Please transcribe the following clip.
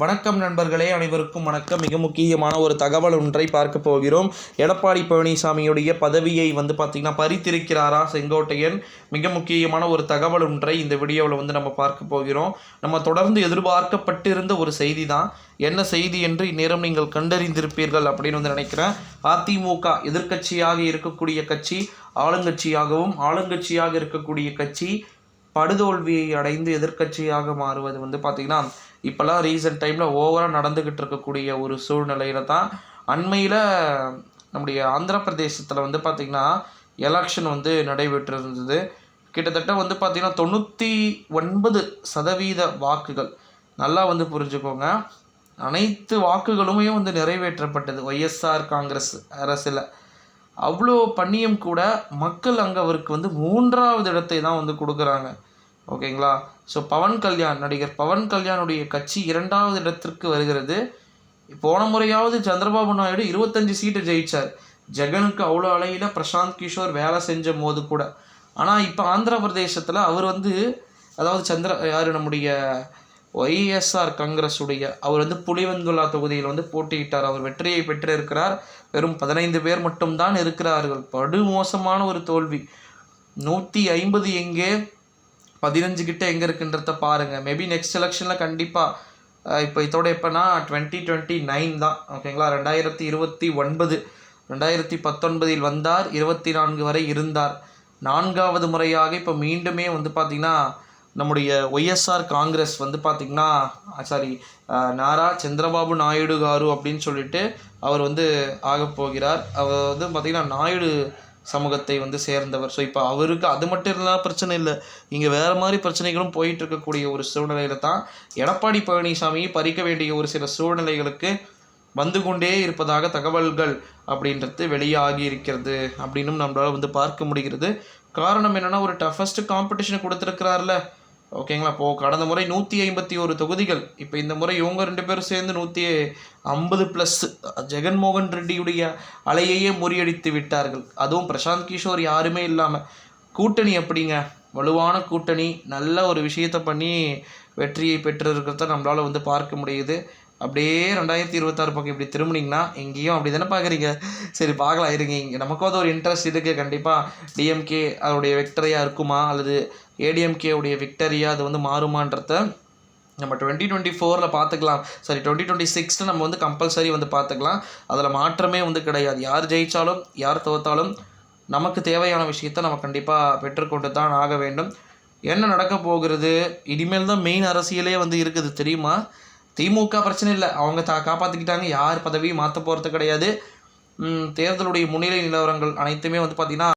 வணக்கம் நண்பர்களே அனைவருக்கும் வணக்கம். மிக முக்கியமான ஒரு தகவல் ஒன்றை பார்க்க போகிறோம். எடப்பாடி பழனிசாமியுடைய பதவியை வந்து பார்த்திங்கன்னா பறித்திருக்கிறாரா செங்கோட்டையன்? மிக முக்கியமான ஒரு தகவல் ஒன்றை இந்த வீடியோவில் வந்து நம்ம பார்க்க போகிறோம். நம்ம தொடர்ந்து எதிர்பார்க்கப்பட்டிருந்த ஒரு செய்தி தான் என்ன செய்தி என்று இந்நேரம் நீங்கள் கண்டறிந்திருப்பீர்கள் அப்படின்னு வந்து நினைக்கிறேன். அதிமுக எதிர்க்கட்சியாக இருக்கக்கூடிய கட்சி ஆளுங்கட்சியாகவும் ஆளுங்கட்சியாக இருக்கக்கூடிய கட்சி படுதோல்வியை அடைந்து எதிர்க்கட்சியாக மாறுவது வந்து பார்த்திங்கன்னா இப்போல்லாம் ரீசெண்ட் டைமில் ஓவராக நடந்துக்கிட்டு இருக்கக்கூடிய ஒரு சூழ்நிலையில தான் அண்மையில் நம்முடைய ஆந்திர பிரதேசத்தில் வந்து பார்த்திங்கன்னா எலெக்ஷன் வந்து நடைபெற்று இருந்தது கிட்டத்தட்ட வந்து பார்த்திங்கன்னா தொண்ணூற்றி ஒன்பது சதவீத வாக்குகள். நல்லா வந்து புரிஞ்சுக்கோங்க. அனைத்து வாக்குகளுமே வந்து நிறைவேற்றப்பட்டது. ஒய்எஸ்ஆர் காங்கிரஸ் அரசில். அவ்வளோ பண்ணியும் கூட மக்கள் அங்கே அவருக்கு வந்து மூன்றாவது இடத்தை தான் வந்து கொடுக்குறாங்க. ஓகேங்களா? ஸோ பவன் கல்யாண் நடிகர் பவன் கல்யாணுடைய கட்சி இரண்டாவது இடத்திற்கு வருகிறது. போன முறையாவது சந்திரபாபு நாயுடு இருபத்தஞ்சு சீட்டு ஜெயிச்சார். ஜெகனுக்கு அவ்வளோ அலையில் பிரசாந்த் கிஷோர் வேலை செஞ்ச போது கூட. ஆனால் இப்போ ஆந்திர பிரதேசத்தில் அவர் வந்து அதாவது சந்திர யார் நம்முடைய ஒய்எஸ்ஆர் காங்கிரஸ் உடைய அவர் வந்து புலிவந்துலா தொகுதியில் வந்து போட்டியிட்டார். அவர் வெற்றியை பெற்று இருக்கிறார். வெறும் பதினைந்து பேர் மட்டும்தான் இருக்கிறார்கள். படு மோசமான ஒரு தோல்வி. நூற்றி ஐம்பது எங்கே? பதினஞ்சு கிட்டே எங்கே இருக்குன்றத பாருங்கள் மேபி நெக்ஸ்ட் எலெக்ஷனில் கண்டிப்பாக இப்போ இதோட எப்போனா டுவெண்ட்டி டுவெண்ட்டி நைன் தான் ஓகேங்களா ரெண்டாயிரத்தி இருபத்தி ஒன்பது ரெண்டாயிரத்தி பத்தொன்பதில் வந்தார். இருபத்தி நான்கு வரை இருந்தார். நான்காவது முறையாக இப்போ மீண்டுமே வந்து பார்த்திங்கன்னா நம்முடைய ஒய்எஸ்ஆர் காங்கிரஸ் வந்து பார்த்திங்கன்னா சாரி நாரா சந்திரபாபு நாயுடு காரு அப்படின்னு சொல்லிட்டு அவர் வந்து ஆகப்போகிறார் அவர் வந்து பார்த்திங்கன்னா நாயுடு சமூகத்தை வந்து சேர்ந்தவர். ஸோ இப்போ அவருக்கு அது மட்டும் இருந்தால் பிரச்சனை இல்லை. இங்கே வேறு மாதிரி பிரச்சனைகளும் போயிட்டு இருக்கக்கூடிய ஒரு சூழ்நிலையில தான் எடப்பாடி பழனிசாமியை பறிக்க வேண்டிய ஒரு சில சூழ்நிலைகளுக்கு வந்து கொண்டே இருப்பதாக தகவல்கள் அப்படின்றது வெளியாகி இருக்கிறது அப்படின்னும் நம்மளால் வந்து பார்க்க முடிகிறது. காரணம் என்னென்னா ஒரு டஃபஸ்ட் காம்படிஷன் கொடுத்துருக்கிறார்ல. ஓகேங்களா? இப்போது கடந்த முறை நூற்றி ஐம்பத்தி ஒரு தொகுதிகள். இப்போ இந்த முறை இவங்க ரெண்டு பேரும் சேர்ந்து நூற்றி ஐம்பது ப்ளஸ் ஜெகன்மோகன் ரெட்டியுடைய அலையையே முறியடித்து விட்டார்கள். அதுவும் பிரசாந்த் கிஷோர் யாருமே இல்லாமல் கூட்டணி எப்படிங்க? வலுவான கூட்டணி நல்ல ஒரு விஷயத்தை பண்ணி வெற்றியை பெற்றிருக்கிறத நம்மளால் வந்து பார்க்க முடியுது. அப்படியே ரெண்டாயிரத்தி இருபத்தாறு பக்கம் இப்படி திரும்பினீங்கன்னா எங்கேயும் அப்படி தானே பார்க்குறீங்க சரி பார்க்கலாம் இருங்க இங்கே. நமக்கும் அது ஒரு இன்ட்ரெஸ்ட் இருக்குது கண்டிப்பாக டிஎம்கே அதோடைய விக்டரியாக இருக்குமா? அல்லது ஏடிஎம்கே உடைய விக்டரியாக அது வந்து மாறுமான்றத நம்ம டுவெண்ட்டி டுவெண்ட்டி ஃபோரில் பார்த்துக்கலாம் சாரி டுவெண்ட்டி டுவெண்ட்டி சிக்ஸில் நம்ம வந்து கம்பல்சரி வந்து பார்த்துக்கலாம் அதில் மாற்றமே வந்து கிடையாது. யார் ஜெயித்தாலும் யார் தோத்தாலும் நமக்கு தேவையான விஷயத்தை நம்ம கண்டிப்பாக பெற்றுக்கொண்டு தான் ஆக வேண்டும். என்ன நடக்க போகிறது? இனிமேல் தான் மெயின் அரசியலே வந்து இருக்குது தெரியுமா? திமுக பிரச்சனை இல்லை. அவங்க தா காப்பாற்றிக்கிட்டாங்க யார் பதவியும் மாற்ற போகிறது கிடையாது. தேர்தலுடைய முன்னிலை நிலவரங்கள் அனைத்துமே வந்து பார்த்திங்கன்னா